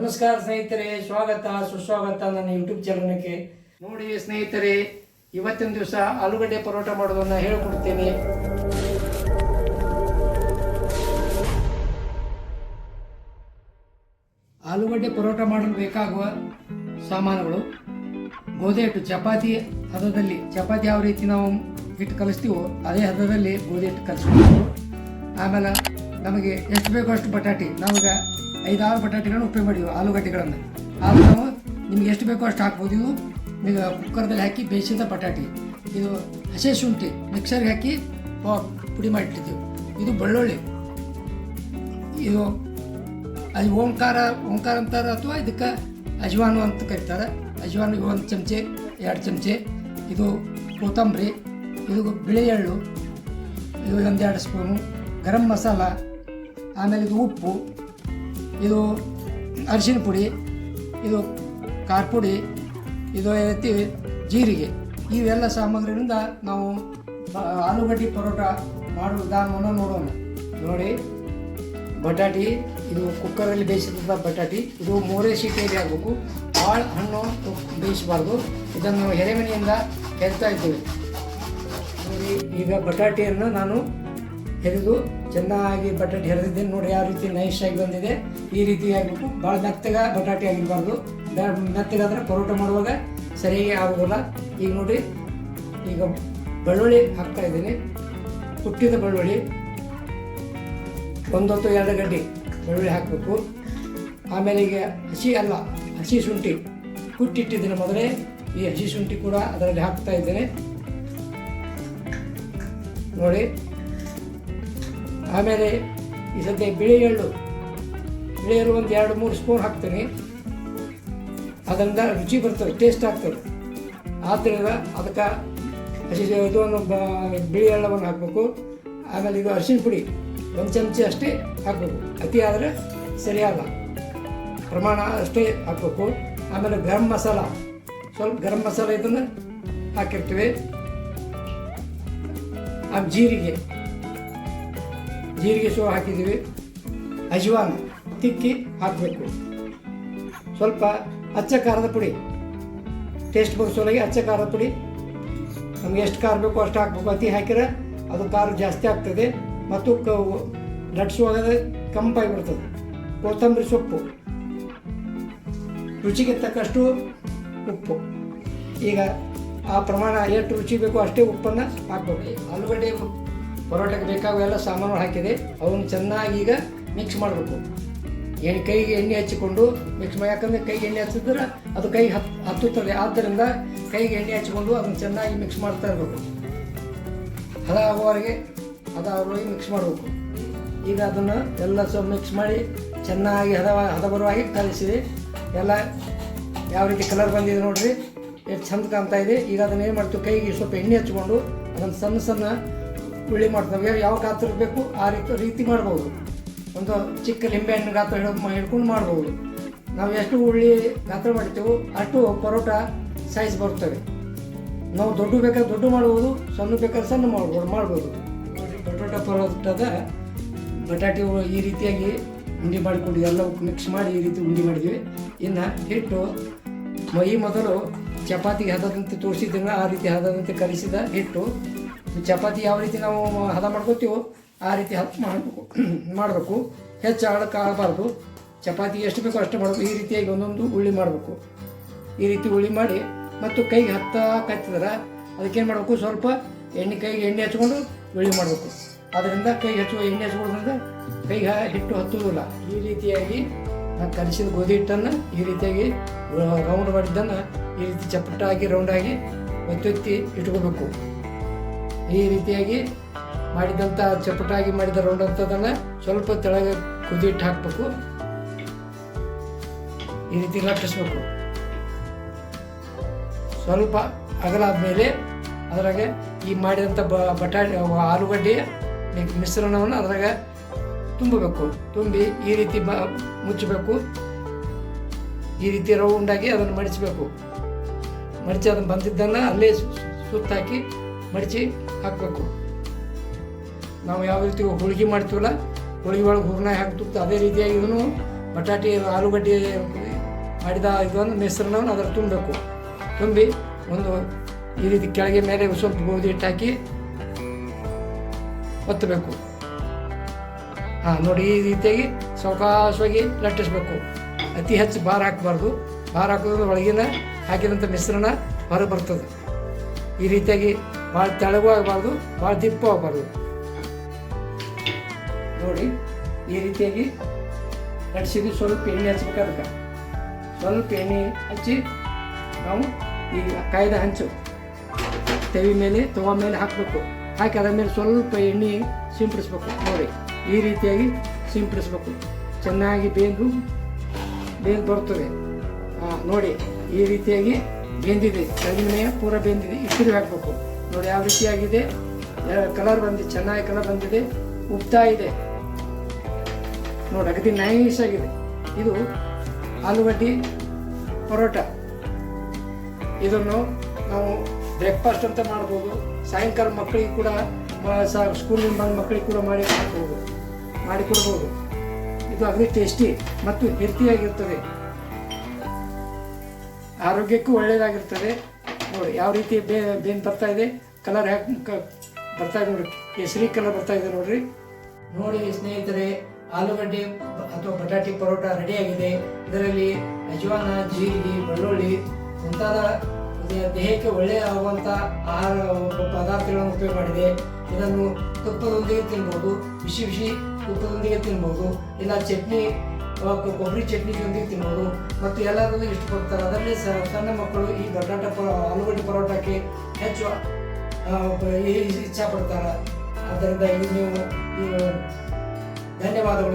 ನಮಸ್ಕಾರ ಸ್ನೇಹಿತರೆ, ಸ್ವಾಗತ, ಸುಸ್ವಾಗತ ನನ್ನ ಯೂಟ್ಯೂಬ್ ಚಾನಲ್ಗೆ ನೋಡಿ ಸ್ನೇಹಿತರೆ, ಇವತ್ತಿನ ದಿವಸ ಆಲೂಗಡ್ಡೆ ಪರೋಟ ಮಾಡೋದನ್ನು ಹೇಳ್ಕೊಡ್ತೇನೆ. ಆಲೂಗಡ್ಡೆ ಪರೋಟ ಮಾಡಲು ಬೇಕಾಗುವ ಸಾಮಾನುಗಳು, ಗೋಧಿ ಹಿಟ್ಟು, ಚಪಾತಿ ಹದದಲ್ಲಿ, ಚಪಾತಿ ಯಾವ ರೀತಿ ನಾವು ಹಿಟ್ಟು ಕಲಿಸ್ತೀವೋ ಅದೇ ಹದದಲ್ಲಿ ಗೋಧಿ ಹಿಟ್ಟು ಕಲಿಸ್ಬೇಕು ಆಮೇಲೆ ನಮಗೆ ಎಷ್ಟು ಬೇಕೋ ಅಷ್ಟು ಬಟಾಟಿ, ನಾವೀಗ ಐದಾರು ಬಟಾಟೆಗಳನ್ನು ಉಪಯೋಗ ಮಾಡಿದ್ವಿ, ಆಲೂಗಡ್ಡೆಗಳನ್ನು. ಆಗ ನಾವು ನಿಮ್ಗೆ ಎಷ್ಟು ಬೇಕೋ ಅಷ್ಟು ಹಾಕ್ಬೋದು. ನೀವು ಈಗ ಕುಕ್ಕರ್ದಲ್ಲಿ ಹಾಕಿ ಬೇಯಿಸಿದ ಬಟಾಟೆ. ಇದು ಹಸಿ ಶುಂಠಿ ಮಿಕ್ಸರ್ಗೆ ಹಾಕಿ ಪುಡಿ ಮಾಡಿಟ್ಟಿದ್ದೀವಿ. ಇದು ಬೆಳ್ಳುಳ್ಳಿ. ಇದು ಅದು ಓಂಕಾರ ಓಂಕಾರ ಅಂತಾರೆ ಅಥವಾ ಇದಕ್ಕೆ ಅಜ್ವಾನು ಅಂತ ಕರೀತಾರೆ. ಅಜ್ವಾನಿಗೆ ಒಂದು ಚಮಚೆ, ಎರಡು ಚಮಚೆ. ಇದು ಕೊತ್ತಂಬರಿ, ಇದು ಬಿಳಿ ಎಳ್ಳು, ಇದು ಒಂದೆರಡು ಸ್ಪೂನು. ಗರಂ ಮಸಾಲ, ಆಮೇಲೆ ಇದು ಉಪ್ಪು. ಇದು ಅರಿಶಿನ ಪುಡಿ, ಇದು ಖಾರ ಪುಡಿ, ಇದು ಏನೈತಿ ಜೀರಿಗೆ. ಇವೆಲ್ಲ ಸಾಮಗ್ರಿಗಳಿಂದ ನಾವು ಆಲೂಗಡ್ಡೆ ಪರೋಟ ಮಾಡೋ ವಿಧಾನವನ್ನು ನೋಡೋಣ. ನೋಡಿ, ಬಟಾಟಿ, ಇದು ಕುಕ್ಕರಲ್ಲಿ ಬೇಯಿಸಿದಂಥ ಬಟಾಟಿ, ಇದು ಮೂರೇ ಸೀಟೆಯಲ್ಲಿ ಆಗಬೇಕು. ಭಾಳ ಹಣ್ಣು ಬೇಯಿಸಬಾರ್ದು. ಇದನ್ನು ಎರೆಮನೆಯಿಂದ ಹೆರಿತಾ ಇದ್ದೇವೆ. ನೋಡಿ, ಈಗ ಬಟಾಟಿಯನ್ನು ನಾನು ಹೆರಿದು ಚೆನ್ನಾಗಿ ಬಟಾಟೆ ಹೆರೆದಿದ್ದೇನೆ. ನೋಡಿ ಯಾವ ರೀತಿ ನೈಸ್ ಆಗಿ ಬಂದಿದೆ. ಈ ರೀತಿ ಆಗಬೇಕು ಭಾಳ ಮೆತ್ತಗ ಬಟಾಟೆ ಆಗಿರಬಾರ್ದು. ಮೆತ್ತಗಾದ್ರೆ ಪರೋಟ ಮಾಡುವಾಗ ಸರಿಯಾಗಿ ಆಗೋದಿಲ್ಲ ಈಗ ನೋಡಿ, ಈಗ ಬೆಳ್ಳುಳ್ಳಿ ಹಾಕ್ತಾ ಇದ್ದೀನಿ. ಹುಟ್ಟಿದ ಬೆಳ್ಳುಳ್ಳಿ ಒಂದೊತ್ತು ಎರಡು ಗಡ್ಡೆ ಬೆಳ್ಳುಳ್ಳಿ ಹಾಕಬೇಕು. ಆಮೇಲೆ ಈಗ ಹಸಿ ಅಲ್ಲ, ಹಸಿ ಶುಂಠಿ. ಕುಟ್ಟಿಟ್ಟಿದ್ದೀನಿ ಮೊದಲೇ. ಈ ಹಸಿ ಶುಂಠಿ ಕೂಡ ಅದರಲ್ಲಿ ಹಾಕ್ತಾ ಇದ್ದೇನೆ. ನೋಡಿ. ಆಮೇಲೆ ಈ ಸದ್ಯ ಬಿಳಿ ಎಳ್ಳು ಬಿಳಿ ಒಂದು ಎರಡು, ಮೂರು ಸ್ಪೂನ್ ಹಾಕ್ತೀನಿ. ಅದರಿಂದ ರುಚಿ ಬರ್ತದೆ ಟೇಸ್ಟ್ ಆಗ್ತದೆ. ಆದ್ದರಿಂದ ಅದಕ್ಕೆ ಹಸಿ ಇದನ್ನು ಒಂದು ಬಿಳಿ ಎಳ್ಳವನ್ನು ಹಾಕಬೇಕು. ಆಮೇಲೆ ಇದು ಅರಿಶಿನ ಪುಡಿ, ಒಂದು ಚಮಚ ಅಷ್ಟೇ ಹಾಕಬೇಕು. ಅತಿ ಆದರೆ ಸರಿಯಲ್ಲ. ಪ್ರಮಾಣ ಅಷ್ಟೇ ಹಾಕಬೇಕು. ಆಮೇಲೆ ಗರಂ ಮಸಾಲ, ಸ್ವಲ್ಪ ಗರಂ ಮಸಾಲ ಇದನ್ನು ಹಾಕಿರ್ತೀವಿ. ಆ ಜೀರಿಗೆ ಜೀರಿಗೆ ಸೋ ಹಾಕಿದ್ದೀವಿ. ಅಜ್ವಾನ. ತಿಕ್ಕಿ ಹಾಕಬೇಕು. ಸ್ವಲ್ಪ ಅಚ್ಚ ಖಾರದ ಪುಡಿ. ಟೇಸ್ಟ್ ಬಗ್ಸೋಲಾಗಿ ಅಚ್ಚ ಖಾರದ ಪುಡಿ. ನಮ್ಗೆ ಎಷ್ಟು ಖಾರ ಬೇಕೋ ಅಷ್ಟು ಹಾಕ್ಬೇಕು. ಅತಿ ಹಾಕಿದ್ರೆ ಅದು ಖಾರ ಜಾಸ್ತಿ ಆಗ್ತದೆ. ಮತ್ತು ಕ ಕಂಪಾಗಿ ಬರ್ತದೆ. ಕೊತ್ತಂಬರಿ ಸೊಪ್ಪು. ರುಚಿಗೆ ತಕ್ಕಷ್ಟು ಉಪ್ಪು. ಈಗ ಆ ಪ್ರಮಾಣ ಎಷ್ಟು ರುಚಿ ಬೇಕೋ ಅಷ್ಟೇ ಉಪ್ಪನ್ನು ಹಾಕ್ಬೇಕು. ಆಲೂಗಡ್ಡೆ ಪರೋಟಕ್ಕೆ ಬೇಕಾಗುವ ಎಲ್ಲ ಸಾಮಾನು ಹಾಕಿದೆ. ಅವನ್ನ ಚೆನ್ನಾಗಿ ಈಗ ಮಿಕ್ಸ್ ಮಾಡಬೇಕು. ಎಣ್ಣೆ ಕೈಗೆ ಎಣ್ಣೆ ಹಚ್ಚಿಕೊಂಡು ಮಿಕ್ಸ್ ಮಾಡಿ. ಯಾಕಂದರೆ ಕೈಗೆ ಎಣ್ಣೆ ಹಚ್ಚಿದ್ರೆ ಅದು ಕೈಗೆ ಹತ್ತು ಹತ್ತುತ್ತದೆ. ಆದ್ದರಿಂದ ಕೈಗೆ ಎಣ್ಣೆ ಹಚ್ಚಿಕೊಂಡು ಅದನ್ನು ಚೆನ್ನಾಗಿ ಮಿಕ್ಸ್ ಮಾಡ್ತಾ ಇರಬೇಕು. ಹದ ಆಗುವವರೆಗೆ ಹದ ಮಿಕ್ಸ್ ಮಾಡಬೇಕು. ಈಗ ಅದನ್ನು ಎಲ್ಲ ಸ್ವಲ್ಪ ಮಿಕ್ಸ್ ಮಾಡಿ ಚೆನ್ನಾಗಿ ಹದ ಹದ ಬರುವಾಗಿ ಕಲಿಸಿದೆ ಎಲ್ಲ ಯಾವ ರೀತಿ ಕಲರ್ ಬಂದಿದೆ ನೋಡಿರಿ. ಎಷ್ಟು ಚಂದ ಕಾಣ್ತಾ ಇದೆ. ಈಗ ಅದನ್ನು ಏನು ಮಾಡ್ತೀವಿ? ಕೈಗೆ ಸ್ವಲ್ಪ ಎಣ್ಣೆ ಹಚ್ಕೊಂಡು ಅದನ್ನು ಸಣ್ಣ ಸಣ್ಣ ಉಳ್ಳಿ ಮಾಡ್ತೇವೆ. ಯಾವ ಗಾತ್ರ ಇರಬೇಕು ಆ ರೀತಿ ರೀತಿ ಮಾಡ್ಬೋದು. ಒಂದು ಚಿಕ್ಕ ಲಿಂಬೆ ಹಣ್ಣು ಗಾತ್ರ ಹಿಡಿದು ಹಿಡ್ಕೊಂಡು ಮಾಡ್ಬೋದು. ನಾವು ಎಷ್ಟು ಉಳ್ಳಿ ಗಾತ್ರ ಮಾಡ್ತೀವೋ ಅಷ್ಟು ಪರೋಟ ಸೈಜ್ ಬರ್ತವೆ ನಾವು ದೊಡ್ಡ ಬೇಕಾದ್ರೆ ದೊಡ್ಡ ಮಾಡ್ಬೋದು, ಸಣ್ಣ ಬೇಕಾದ್ರೆ ಸಣ್ಣ ಮಾಡ್ಬೋದು ಮಾಡ್ಬೋದು. ಪರೋಟ ಪರೋಟದ ಬಟಾಟೆ ಈ ರೀತಿಯಾಗಿ ಉಂಡೆ ಮಾಡಿಕೊಂಡು ಎಲ್ಲ ಮಿಕ್ಸ್ ಮಾಡಿ ಈ ರೀತಿ ಉಂಡೆ ಮಾಡಿದ್ವಿ ಇನ್ನು ಹಿಟ್ಟು ಈ ಮೊದಲು ಚಪಾತಿಗೆ ಹದದಂತೆ ತೋರಿಸಿದ್ದಂಗೆ ಆ ರೀತಿ ಹದದಂತೆ ಕಲಿಸಿದ ಹಿಟ್ಟು. ಚಪಾತಿ ಯಾವ ರೀತಿ ನಾವು ಹದ ಮಾಡ್ಕೋತೀವೋ ಆ ರೀತಿ ಹೆಲ್ಪ್ ಮಾಡಬೇಕು ಮಾಡಬೇಕು. ಹೆಚ್ಚು ಆಳಕ್ಕೆ ಆಳಬಾರ್ದು ಚಪಾತಿ ಎಷ್ಟು ಬೇಕೋ ಅಷ್ಟು ಮಾಡಬೇಕು. ಈ ರೀತಿಯಾಗಿ ಒಂದೊಂದು ಉಳ್ಳಿ ಮಾಡಬೇಕು. ಈ ರೀತಿ ಉಳ್ಳಿ ಮಾಡಿ ಮತ್ತು ಕೈಗೆ ಹತ್ತ ಕತ್ತಿದ್ರೆ ಅದಕ್ಕೇನು ಮಾಡಬೇಕು? ಸ್ವಲ್ಪ ಎಣ್ಣೆ ಕೈಗೆ ಎಣ್ಣೆ ಹಚ್ಕೊಂಡು ಉಳ್ಳಿ ಮಾಡಬೇಕು. ಅದರಿಂದ ಕೈಗೆ ಹಚ್ಚುವ ಎಣ್ಣೆ ಹಚ್ಕೊಳ್ಳೋದ್ರಿಂದ ಕೈಗೆ ಹಿಟ್ಟು ಹತ್ತುವುದಿಲ್ಲ. ಈ ರೀತಿಯಾಗಿ ನಾನು ಕಲಿಸಿದ ಗೋಧಿ ಹಿಟ್ಟನ್ನು ಈ ರೀತಿಯಾಗಿ ರೌಂಡ್ ಮಾಡಿದ್ದನ್ನು ಈ ರೀತಿ ಚಪ್ಪಟಾಗಿ ರೌಂಡಾಗಿ ಒತ್ತಿ ಇಟ್ಕೋಬೇಕು. ಈ ರೀತಿಯಾಗಿ ಮಾಡಿದಂಥ ಚಪ್ಪಟಾಗಿ ಮಾಡಿದ ರೌಂಡ್ ಅಂಥದ್ದನ್ನು ಸ್ವಲ್ಪ ತೆಳಗೆ ಕುದಿಟ್ಟು ಹಾಕಬೇಕು. ಈ ರೀತಿ ಲಟ್ಟಿಸ್ಬೇಕು. ಸ್ವಲ್ಪ ಅಗಲ ಆದಮೇಲೆ ಅದರಾಗೆ ಈ ಮಾಡಿದಂಥ ಬ, ಬಟಾಣಿ ಆಲೂಗಡ್ಡೆ ಮಿಶ್ರಣವನ್ನು ಅದರಾಗ ತುಂಬಬೇಕು. ತುಂಬಿ ಈ ರೀತಿ ಬ, ಮುಚ್ಚಬೇಕು. ಈ ರೀತಿ ರೌಂಡಾಗಿ ಅದನ್ನು ಮಡಿಚಬೇಕು. ಮಡಿಚಿ ಅದನ್ನು ಬಂದಿದ್ದನ್ನು ಅಲ್ಲೇ ಸುತ್ತಾಕಿ ಮಡಿಚಿ ಹಾಕಬೇಕು. ನಾವು ಯಾವ ರೀತಿ ಹೋಳಿಗೆ ಮಾಡ್ತೀವಲ್ಲ, ಹೋಳಿಗೆ ಒಳಗೆ ಹೂರ್ಣ ಹಾಕ್ತಿರ್ತೀವಿ ಅದೇ ರೀತಿಯಾಗಿ ಇವನು ಬಟಾಟೆ, ಆಲೂಗಡ್ಡೆ ಮಾಡಿದ ಇದೊಂದು ಮಿಶ್ರಣವನ್ನು ಅದರ ತುಂಬಬೇಕು. ತುಂಬಿ ಒಂದು ಈ ರೀತಿ ಕೆಳಗೆ ಮೇಲೆ ಸ್ವಲ್ಪ ಗೋಧಿ ಹಿಟ್ಟು ಹಾಕಿ ಒತ್ತಬೇಕು. ಹಾಂ, ನೋಡಿ ಈ ರೀತಿಯಾಗಿ ಸಾವಕಾಶವಾಗಿ ಲಟ್ಟಿಸ್ಬೇಕು. ಅತಿ ಹೆಚ್ಚು ಭಾರ ಹಾಕಬಾರ್ದು. ಭಾರ ಹಾಕೋದ್ರ ಒಳಗಿನ ಹಾಕಿದಂಥ ಮಿಶ್ರಣ ಹೊರ ಬರ್ತದೆ. ಈ ರೀತಿಯಾಗಿ ಭಾಳ ತೆಳಗೂ ಆಗಬಾರ್ದು ಭಾಳ ದಿಪ್ಪು ಆಗಬಾರ್ದು ನೋಡಿ, ಈ ರೀತಿಯಾಗಿ ಲಟ್ಸಿದ್ದು ಸ್ವಲ್ಪ ಎಣ್ಣೆ ಹಚ್ಬೇಕು ಅದಕ್ಕೆ. ಸ್ವಲ್ಪ ಎಣ್ಣೆ ಹಚ್ಚಿ ನಾವು ಈ ಕಾಯ್ದ ಹಂಚು. ತೆವಿ ಮೇಲೆ, ತವ ಮೇಲೆ ಹಾಕಬೇಕು. ಹಾಕಿ ಅದರ ಮೇಲೆ ಸ್ವಲ್ಪ ಎಣ್ಣೆ ಸಿಂಪಡಿಸ್ಬೇಕು. ನೋಡಿ, ಈ ರೀತಿಯಾಗಿ ಸಿಂಪಡಿಸ್ಬೇಕು. ಚೆನ್ನಾಗಿ ಬೇಂದು ಬೇಂದು ಬರ್ತದೆ. ನೋಡಿ, ಈ ರೀತಿಯಾಗಿ ಬೆಂದಿದೆ. ತೆಳಗಿನ ಪೂರ ಬೆಂದಿದೆ. ಇಟ್ಟಿಗೆ ಹಾಕಬೇಕು. ನೋಡಿ, ಯಾವ ರೀತಿಯಾಗಿದೆ? ಕಲರ್ ಬಂದಿದೆ. ಚೆನ್ನಾಗಿ ಕಲರ್ ಬಂದಿದೆ. ಉಬ್ತಾ ಇದೆ. ನೋಡಿ, ಅಗದಿ ನೈಸ್ ಆಗಿದೆ. ಇದು ಆಲೂಗಡ್ಡೆ ಪರೋಟ. ಇದನ್ನು ನಾವು ಬ್ರೇಕ್ಫಾಸ್ಟ್ ಅಂತ ಮಾಡ್ಬೋದು. ಸಾಯಂಕಾಲ ಮಕ್ಕಳಿಗೆ ಕೂಡ ಸ್ಕೂಲಿಂದ ಬಂದ ಮಕ್ಕಳಿಗೆ ಕೂಡ ಮಾಡಿ ಹಾಕ್ಬೋದು ಮಾಡಿ ಕೊಡ್ಬೋದು. ಇದು ಅಗದಿ ಟೇಸ್ಟಿ ಮತ್ತು ಹೆಲ್ತಿಯಾಗಿರ್ತದೆ ಆರೋಗ್ಯಕ್ಕೂ ಒಳ್ಳೆಯದಾಗಿರ್ತದೆ ನೋಡಿ, ಯಾವ ರೀತಿ ಬೇ, ಬೇನ್ ಬರ್ತಾ ಇದೆ? ಕಲರ್ ಹ್ಯಾಕ್ ಬರ್ತಾ ಇದೆ ನೋಡಿ. ಕೇಸರಿ ಕಲರ್ ಬರ್ತಾ ಇದೆ ನೋಡ್ರಿ. ನೋಡಿ ಸ್ನೇಹಿತರೆ ಆಲೂಗಡ್ಡೆ ಅಥವಾ ಬಟಾಟಿ ಪರೋಟ ರೆಡಿಯಾಗಿದೆ. ಇದರಲ್ಲಿ ಅಜವಾನ ಜೀರಿಗೆ ಬೆಳ್ಳುಳ್ಳಿ ಮುಂತಾದ ದೇಹಕ್ಕೆ ಒಳ್ಳೆಯ ಆಗುವಂಥ ಆಹಾರ ಪದಾರ್ಥಗಳನ್ನು ಉಪಯೋಗ ಮಾಡಿದೆ. ಇದನ್ನು ತುಪ್ಪದೊಂದಿಗೆ ತಿನ್ಬೋದು ಬಿಸಿ ಬಿಸಿ ತುಪ್ಪದೊಂದಿಗೆ ತಿನ್ಬೋದು ಇಲ್ಲ ಚಟ್ನಿ ಕೊಬ್ಬರಿ ಚಟ್ನಿಯೊಂದಿಗೆ ತಿನ್ಬೋದು. ಮತ್ತು ಎಲ್ಲರೂ ಇಷ್ಟಪಡ್ತಾರೆ. ಅದರಲ್ಲಿ ಸಣ್ಣ ಮಕ್ಕಳು ಈ ಬಟಾಟ ಪರ ಆಲೂಗಡ್ಡೆ ಪರೋಟಕ್ಕೆ ಹೆಚ್ಚು ಆ, ಈ- ಇಚ್ಛೆ ಪಡ್ತಾರೆ ಆದ್ದರಿಂದ ಇದು ನೀವು ಧನ್ಯವಾದಗಳು.